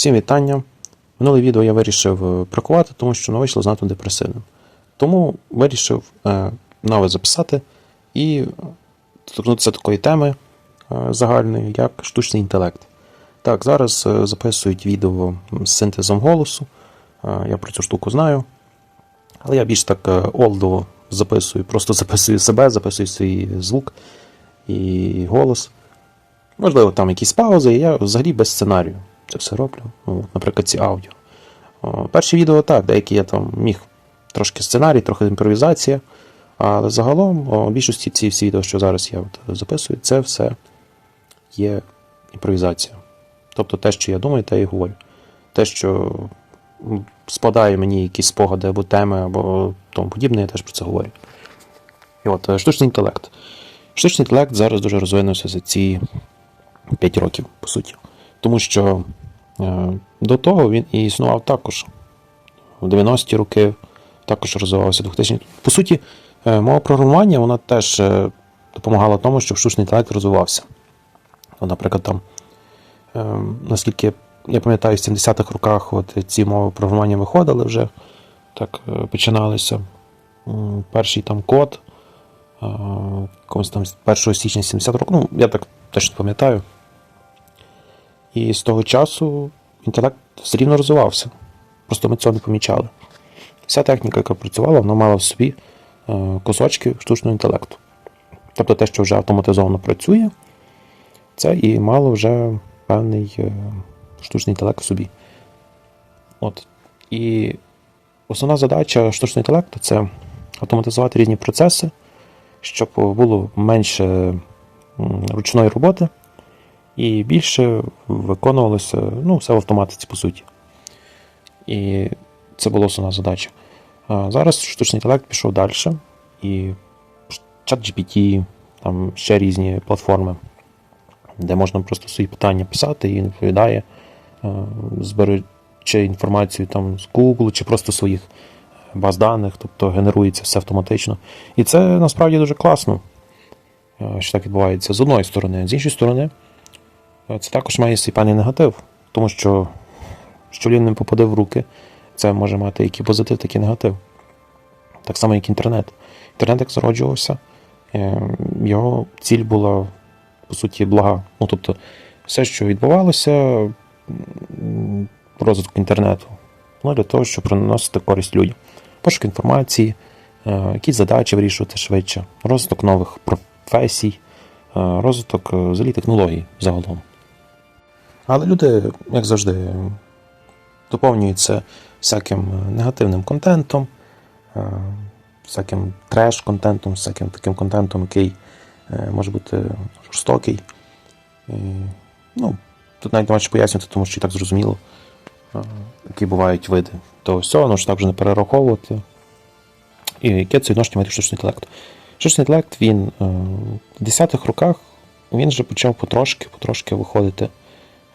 Всім вітання. Минуле відео я вирішив е, тому що воно вийшло занадто депресивним. Тому вирішив е, нове записати і торкнутися такої теми е, загальної, як штучний інтелект. Так, зараз е, записують відео з синтезом голосу. Е, я про цю штуку знаю. Але я більш так е, олдово записую, просто записую себе, записую свій звук і голос. Можливо, там якісь паузи, і я взагалі без сценарію це все роблю. Ну, наприклад, ці аудіо. Перші відео так, деякі я там міг трошки сценарій, трохи імпровізація. Але загалом, о, більшості ці всі відео, що зараз я от записую, це все є імпровізація. Тобто те, що я думаю, те і говорю. Те, що спадає мені якісь спогади або теми, або тому подібне, я теж про це говорю. І от е, штучний інтелект. Штучний інтелект зараз дуже розвинувся за ці 5 років, по суті. Тому що е, до того він і існував також. В 90-ті роки також розвивався 2000 По суті, е, мова програмування вона теж е, допомагала тому, щоб штучний інтелект розвивався. Наприклад, там, наскільки я пам'ятаю, в 70-х роках от ці мови програмування виходили вже, так починалися. Перший там код, там з 1 січня 70 років, ну, я так точно пам'ятаю. І з того часу інтелект все рівно розвивався. Просто ми цього не помічали. Вся техніка, яка працювала, вона мала в собі е, кусочки штучного інтелекту. Тобто те, що вже автоматизовано працює, це і мало вже певний е, штучний інтелект в собі. От. І основна задача штучного інтелекту це автоматизувати різні процеси, щоб було менше ручної роботи і більше виконувалося ну, все в автоматиці, по суті. І це була основна задача. А зараз штучний інтелект пішов далі, і ChatGPT, там ще різні платформи, де можна просто свої питання писати і він відповідає, е, зберучи інформацію там з Google чи просто своїх баз даних, тобто генерується все автоматично. І це насправді дуже класно, е, що так відбувається з одної сторони, з іншої сторони. Це також має свій певний негатив, тому що що він не попаде в руки, це може мати як і позитив, так і негатив. Так само, як інтернет. Інтернет, як зароджувався, е, його ціль була, по суті, блага. Ну, тобто, все, що відбувалося розвитку інтернету, ну, для того, щоб приносити користь людям. Пошук інформації, е, якісь задачі вирішувати швидше, розвиток нових професій, е, розвиток взагалі технологій загалом. Але люди, як завжди, доповнюються всяким е, негативним контентом, е, всяким треш-контентом, всяким таким контентом, який е, може бути жорстокий. І, ну, тут навіть нема що пояснювати, тому що і так зрозуміло, які бувають види того всього, ну, що так вже не перераховувати. І яке це відношення має до штучного інтелекту. Штучний інтелект, він в 10-х роках він вже почав потрошки, потрошки виходити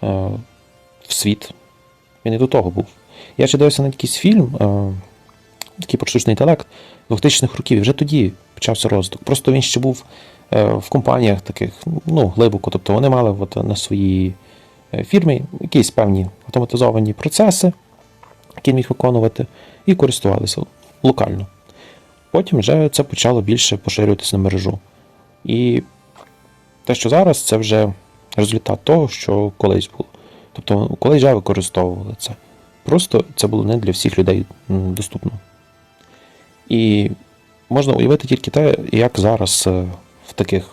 в світ. Він і до того був. Я ще дивився на якийсь фільм, е, такий про штучний інтелект 2000-х років, і вже тоді почався розвиток. Просто він ще був е, в компаніях таких, ну, глибоко. Тобто вони мали от, на своїй е, фірмі якісь певні автоматизовані процеси, які він міг виконувати, і користувалися локально. Потім вже це почало більше поширюватися на мережу. І те, що зараз, це вже результат того, що колись було. Тобто, колись вже використовували це. Просто це було не для всіх людей доступно. І можна уявити тільки те, як зараз е, в таких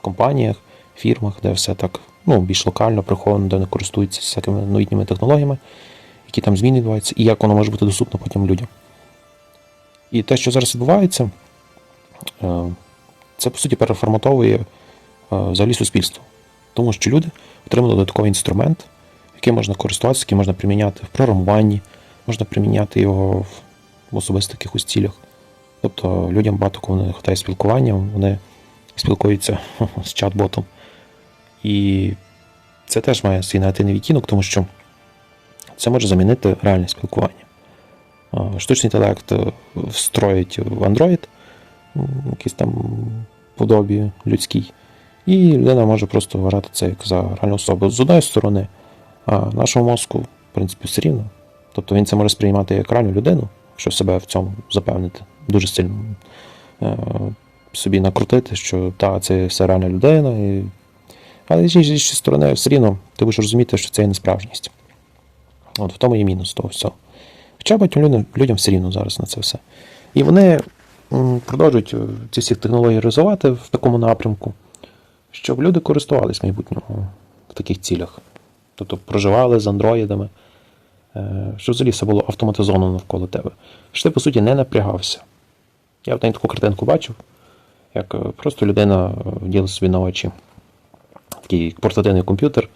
компаніях, фірмах, де все так ну, більш локально приховано, де вони користуються всякими новітніми технологіями, які там зміни відбуваються, і як воно може бути доступно потім людям. І те, що зараз відбувається, е, це по суті переформатовує е, взагалі суспільство. Тому що люди отримали додатковий інструмент, яким можна користуватися, який можна приміняти в програмуванні, можна приміняти його в- особистих якихось цілях. Тобто людям багато кого не вистачає спілкування, вони спілкуються з чат-ботом. І це теж має свій негативний відтінок, тому що це може замінити реальне спілкування. Штучний інтелект е, встроїть в Android, якийсь там подобі людській, і людина може просто вважати це як за реальну особу. З одної сторони, А нашому мозку, в принципі, все рівно. Тобто він це може сприймати як ранню людину, щоб себе в цьому запевнити, дуже сильно е, собі накрутити, що та, це все реальна людина. І... Але з іншої сторони, все рівно ти будеш розуміти, що це є несправжність. От в тому є мінус того всього. Хоча багатьом людям, людям все рівно зараз на це все. І вони продовжують е, ці всі технології розвивати в такому напрямку, щоб люди користувались в майбутньому в таких цілях. Тобто проживали з андроїдами, е, щоб взагалі все було автоматизовано навколо тебе. Що ти, по суті, не напрягався. Я в таку картинку бачив, як е, просто людина е, ділить собі на очі такий портативний комп'ютер.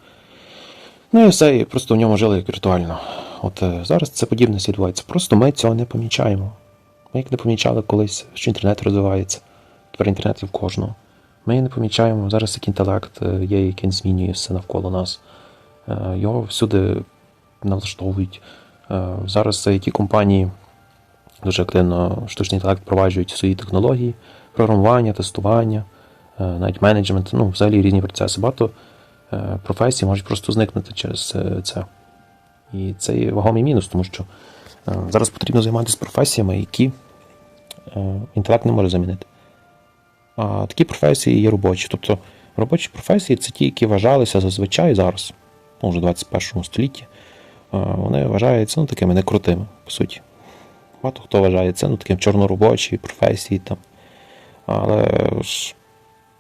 Ну і все, і просто в ньому жили як віртуально. От зараз це подібне відбувається. Просто ми цього не помічаємо. Ми як не помічали колись, що інтернет розвивається. Тепер інтернет є в кожного. Ми не помічаємо зараз як інтелект е, є, який змінює все навколо нас. Е, Його всюди налаштовують. Е, Зараз it компанії дуже активно штучний інтелект впроваджують свої технології, програмування, тестування, навіть менеджмент, ну, взагалі різні процеси. Багато професій можуть просто зникнути через це. І це є вагомий мінус, тому що зараз потрібно займатися професіями, які інтелект не може замінити. Такі професії є робочі. Тобто робочі професії це ті, які вважалися зазвичай зараз, ну, вже в 21 столітті, вони вважаються ну, такими некрутими, по суті. Багато хто вважає це ну, таким чорноробочі професії там. Але ж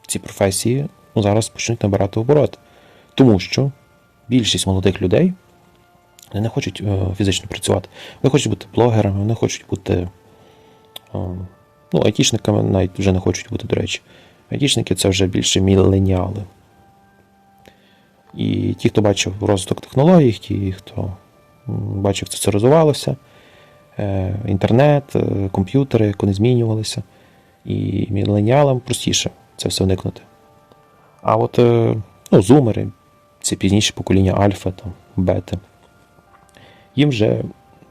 ці професії ну, зараз почнуть набирати обороти. Тому що більшість молодих людей вони не хочуть е, фізично працювати. Вони хочуть бути блогерами, вони хочуть бути. Ну, айтішниками навіть вже не хочуть бути, до речі. Айтішники це вже більше міленіали. І ті, хто бачив розвиток технологій, ті, хто бачив, як це розвивалося, е, інтернет, е, комп'ютери, як вони змінювалися. І міленіалам простіше це все вникнути. А от е, ну, зумери, це пізніші покоління альфа, там, бети, їм вже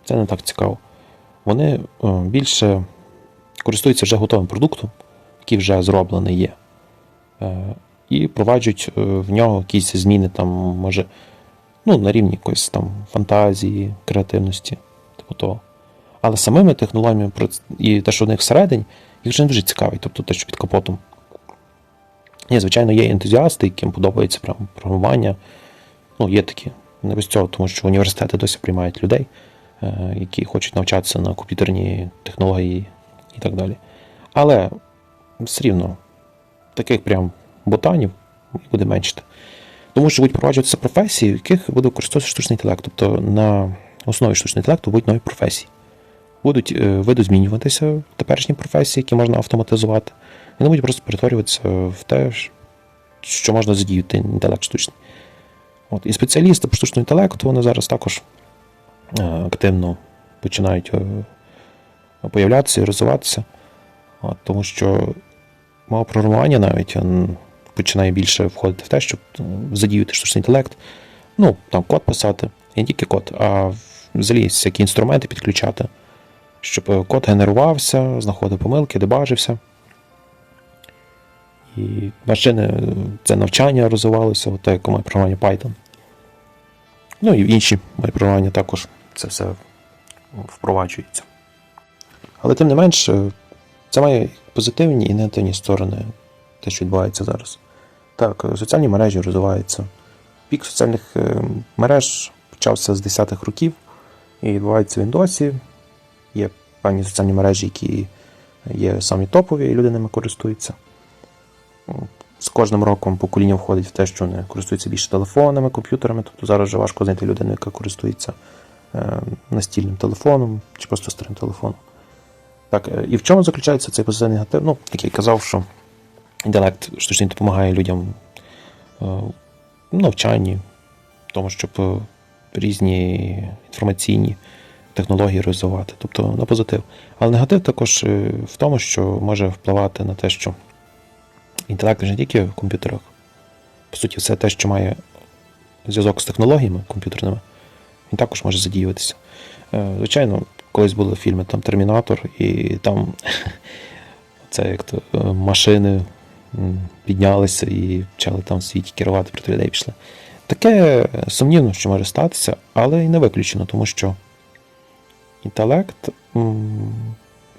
це не так цікаво. Вони більше користуються вже готовим продуктом, який вже зроблений є, е, і проваджують е, в нього якісь зміни, там, може, ну, на рівні якоїсь там фантазії, креативності, типу того. Але самими технологіями і те, що в них всередині, їх вже не дуже цікавить, тобто те, що під капотом. Ні, звичайно, є ентузіасти, яким подобається прям програмування. Ну, є такі. Не без цього, тому що університети досі приймають людей, е, які хочуть навчатися на комп'ютерні технології і так далі. Але все рівно таких прям ботанів буде меншити. Тому що будуть проваджуватися професії, в яких буде використовуватися штучний інтелект. Тобто на основі штучного інтелекту будуть нові професії. Будуть е, змінюватися в теперішні професії, які можна автоматизувати. І вони будуть просто перетворюватися в те, що можна задіяти інтелект штучний. От. І спеціалісти по штучному інтелекту вони зараз також е, активно починають е, появлятися і розвиватися. От, тому що мова програмування навіть починає більше входити в те, щоб задіяти штучний інтелект. Ну, там код писати, і не тільки код, а взагалі всякі інструменти підключати, щоб е, код генерувався, знаходив помилки, дебажився. І машини, е, це навчання розвивалося, от як у моє програмування Python. Ну і інші мої програмування також це все впроваджується. Але тим не менш, е, це має позитивні і негативні сторони, те, що відбувається зараз. Так, е, соціальні мережі розвиваються. Пік соціальних е, мереж почався з 10-х років і відбувається він досі. Є певні соціальні мережі, які є самі топові, і люди ними користуються. З кожним роком покоління входить в те, що вони користуються більше телефонами, комп'ютерами. Тобто зараз вже важко знайти людину, яка користується настільним телефоном чи просто старим телефоном. Так, е, і в чому заключається цей позитивний негатив? Ну, як я казав, що інтелект штучний допомагає людям е, в навчанні, в тому, щоб е, різні інформаційні технології розвивати, тобто на позитив. Але негатив також в тому, що може впливати на те, що інтелект не тільки в комп'ютерах. По суті, все те, що має зв'язок з технологіями комп'ютерними, він також може задіюватися. Звичайно, колись були фільми там Термінатор, і там це як то е, машини піднялися і почали там в світі керувати проти людей пішли. Таке сумнівно, що може статися, але й не виключено, тому що інтелект,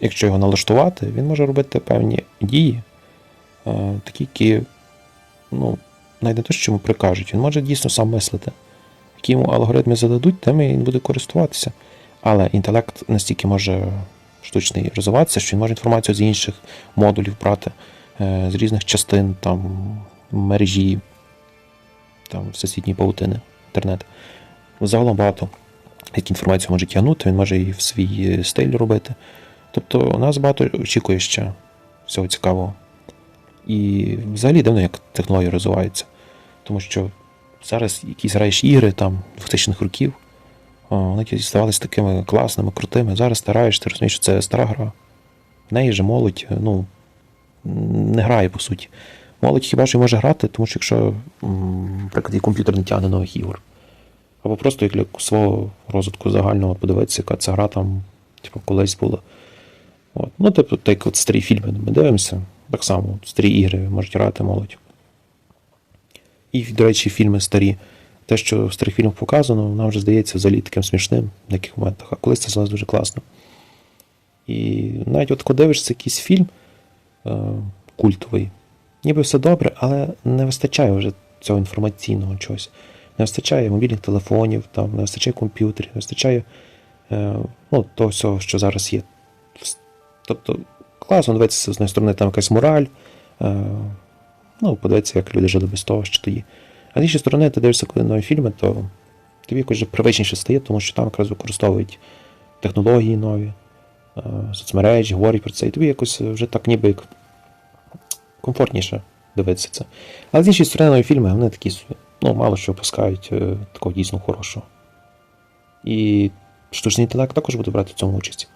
якщо його налаштувати, він може робити певні дії, е, такі, які ну, навіть то, що йому прикажуть, він може дійсно сам мислити. Які йому алгоритми зададуть, тим він буде користуватися. Але інтелект настільки може штучний розвиватися, що він може інформацію з інших модулів брати, е, з різних частин там, мережі, там, всесвітньої паутини, інтернет. Загалом багато як інформацію може тягнути, він може і в свій е, стиль робити. Тобто у нас багато очікує ще всього цікавого. І взагалі дивно, як технології розвиваються. Тому що зараз якісь граєш ігри там 2000-х років, вони ті здавалися такими класними, крутими. Зараз стараєш, ти розумієш, що це стара гра. В неї же молодь, ну, не грає по суті. Молодь хіба що може грати, тому що якщо, наприклад, і комп'ютер не тягне нових ігор. Або просто як для свого розвитку загального подивитися, яка ця гра там, типу, колись була. От. Ну, тобто, так от старі фільми ми дивимося, так само, старі ігри можуть грати молодь. І, до речі, фільми старі. Те, що в старих фільмах показано, нам вже здається взагалі таким смішним в деяких моментах, а колись це здалося дуже класно. І навіть от коли дивишся якийсь фільм е, культовий, ніби все добре, але не вистачає вже цього інформаційного чогось. Не вистачає мобільних телефонів, там, не вистачає комп'ютерів, не вистачає е, ну, того всього, що зараз є. Тобто, класно дивитися з однієї сторони, там якась мораль. Е, ну, подивитися, як люди жили без того, що тоді. А з іншої сторони, ти дивишся, коли нові фільми, то тобі якось вже привичніше стає, тому що там якраз використовують технології нові, соцмережі, говорять про це, і тобі якось вже так ніби комфортніше дивитися це. Але з іншої сторони, нові фільми, вони такі, ну, мало що випускають е, такого дійсно хорошого. І штучний інтелект також буде брати в цьому участь.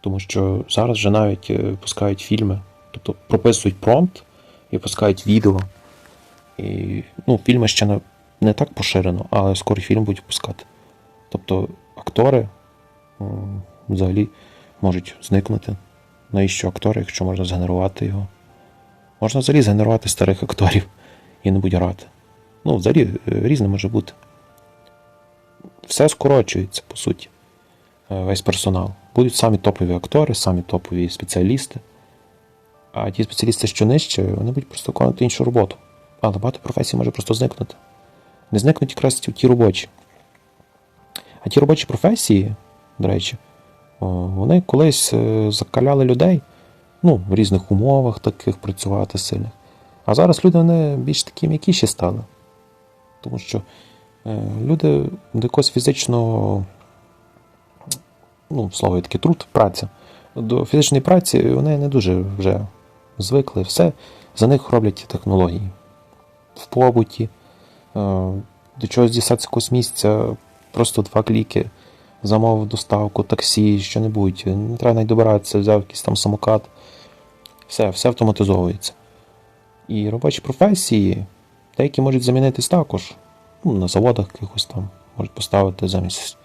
Тому що зараз вже навіть е, випускають фільми, тобто прописують промпт і випускають відео. І ну, фільми ще не, не так поширено, але скоро фільм будуть випускати. Тобто актори взагалі можуть зникнути. Навіщо актори, якщо можна згенерувати його? Можна взагалі згенерувати старих акторів і не будуть грати. Ну, взагалі е, різне може бути. Все скорочується, по суті, е, весь персонал. Будуть самі топові актори, самі топові спеціалісти. А ті спеціалісти, що нижче, вони будуть просто виконувати іншу роботу. Але багато професій може просто зникнути. Не зникнуть якраз ті робочі. А ті робочі професії, до речі, вони колись е, закаляли людей ну, в різних умовах таких працювати сильних. А зараз люди вони більш такі м'якіші стали. Тому що е, люди до якогось фізичного, ну, слово таке труд, праця. До фізичної праці вони не дуже вже звикли. Все за них роблять технології. В побуті, е, до чогось дістатися якогось місця, просто два кліки, замовив доставку, таксі, що-небудь. Не треба навіть добиратися, взяв якийсь там самокат. Все, все автоматизовується. І робочі професії, деякі можуть замінитись також. Ну, на заводах якихось там можуть поставити замість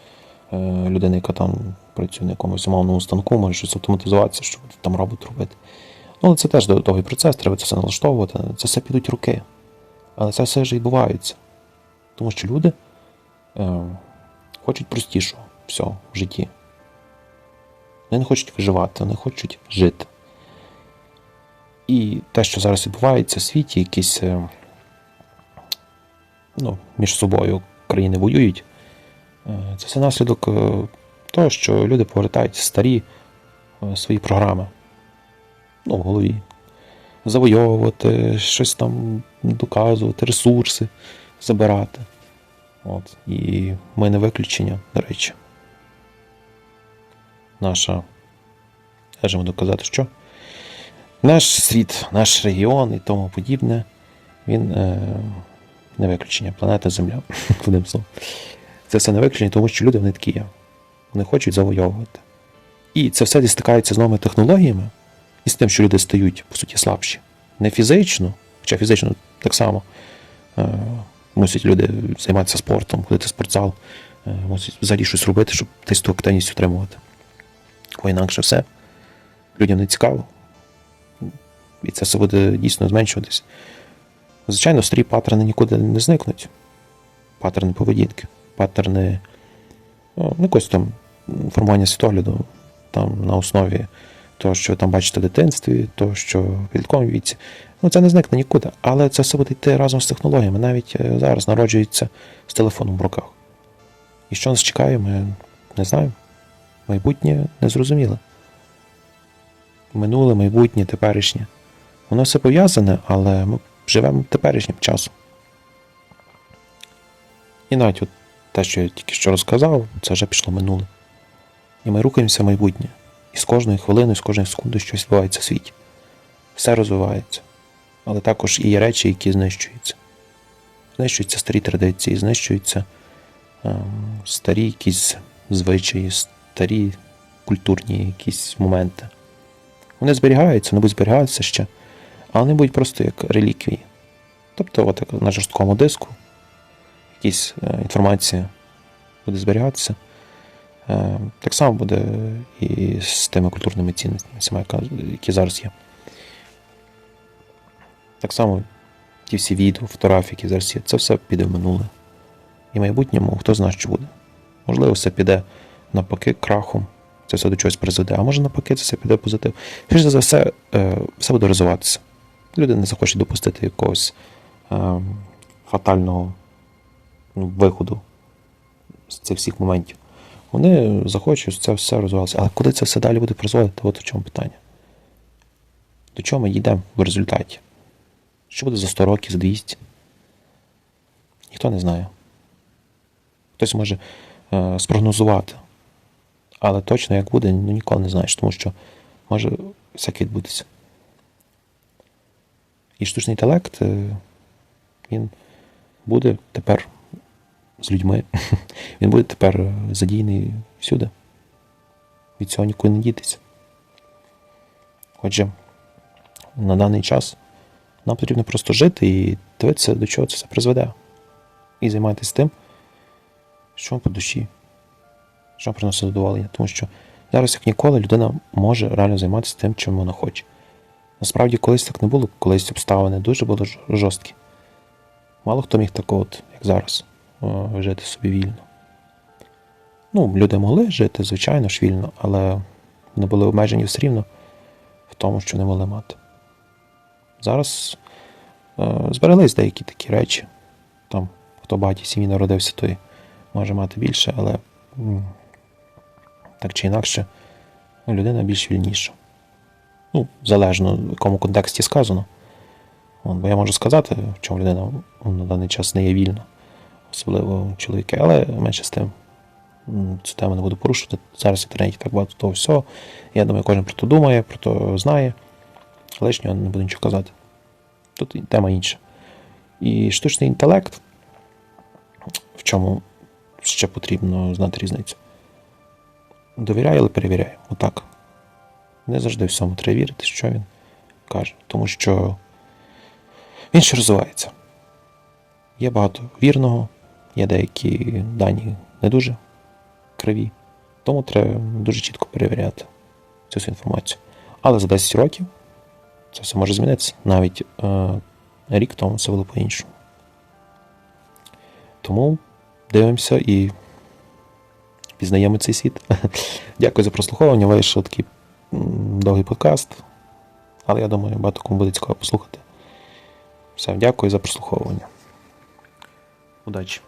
е, людини, яка там працює на якомусь умовному станку, може щось автоматизуватися, щоб там робот робити. Ну, але це теж довгий процес, треба це все налаштовувати. Це все підуть руки. Але це все ж відбувається. Тому що люди е, хочуть простішого всього в житті. Вони не хочуть виживати, вони хочуть жити. І те, що зараз відбувається в світі, якісь е, ну, між собою країни воюють, е, це все наслідок е, того, що люди повертають старі е, свої програми ну, в голові. Завойовувати, щось там доказувати, ресурси забирати. От. І ми не виключення, до речі. Наша, можемо доказати, що наш світ, наш регіон і тому подібне, він е, не виключення. Планета Земля. Одним словом. Це все не виключення, тому що люди вони такі. Вони хочуть завойовувати. І це все стикається з новими технологіями і з тим, що люди стають, по суті, слабші. Не фізично, хоча фізично так само е, мусять люди займатися спортом, ходити в спортзал, е, мусять взагалі щось робити, щоб десь активність утримувати. Бо інакше все людям не цікаво. І це все буде дійсно зменшуватись. Звичайно, старі паттерни нікуди не зникнуть. паттерни поведінки, паттерни ну, якось там формування світогляду там на основі того, що ви там бачите в дитинстві, того, що в підлітковому віці. Ну, це не зникне нікуди, але це все буде йти разом з технологіями. Навіть е, зараз народжується з телефоном в руках. І що нас чекає, ми не знаємо. Майбутнє незрозуміле. Минуле, майбутнє, теперішнє. Воно все пов'язане, але ми живемо теперішнім часом. І навіть от те, що я тільки що розказав, це вже пішло минуле. І ми рухаємося в майбутнє. І з кожної хвилини, з кожної секунди щось відбувається в світі. Все розвивається. Але також і є речі, які знищуються. Знищуються старі традиції, знищуються ем, старі якісь звичаї, старі культурні якісь моменти. Вони зберігаються, вони будуть зберігатися ще, але вони будуть просто як реліквії. Тобто, от на жорсткому диску якісь е, інформація буде зберігатися. Е, так само буде і з тими культурними цінностями, які зараз є. Так само ті всі відео, фотографії, які зараз є, це все піде в минуле. І в майбутньому хто знає, що буде. Можливо, все піде навпаки крахом, це все до чогось призведе, а може навпаки, це все піде позитив. Швидше за все, е, все буде розвиватися. Люди не захочуть допустити якогось е, фатального ну, виходу з цих всіх моментів. Вони захочуть, це все розвивалося. Але куди це все далі буде призводити? От в чому питання. До чого ми йдемо в результаті? Що буде за 100 років, за 200? Ніхто не знає. Хтось може е, спрогнозувати. Але точно як буде, ну ніколи не знаєш, тому що може всяке відбутися. І штучний інтелект, е, він буде тепер з людьми. Він буде тепер е, задійний всюди. Від цього нікуди не дітися. Отже, на даний час нам потрібно просто жити і дивитися, до чого це все призведе. І займатися тим, що по душі, що приносить задоволення. Тому що зараз, як ніколи, людина може реально займатися тим, чим вона хоче. Насправді, колись так не було, колись обставини дуже були жорсткі. Мало хто міг так от, як зараз, жити собі вільно. Ну, люди могли жити, звичайно ж, вільно, але вони були обмежені все рівно в тому, що не могли мати. Зараз е, збереглись деякі такі речі. Там, хто багатій сім'ї народився, той може мати більше, але так чи інакше, людина більш вільніша. Ну, залежно в якому контексті сказано. Бо я можу сказати, в чому людина на даний час не є вільна, особливо чоловіки, але менше з тим. Цю тему не буду порушувати. Зараз в інтернеті так багато того всього. Я думаю, кожен про то думає, про то знає. Лишнього не буду нічого казати. Тут тема інша. І штучний інтелект, в чому ще потрібно знати різницю. Довіряй, але перевіряй. Отак. Не завжди всьому треба вірити, що він каже. Тому що він ще розвивається. Є багато вірного, є деякі дані не дуже криві. Тому треба дуже чітко перевіряти цю всю інформацію. Але за 10 років це все може змінитися. Навіть е, рік тому все було по-іншому. Тому дивимося і пізнаємо цей світ. Дякую за прослуховування. Вийшов такий довгий подкаст. Але я думаю, багато кому буде цікаво послухати. Все, дякую за прослуховування. Удачі!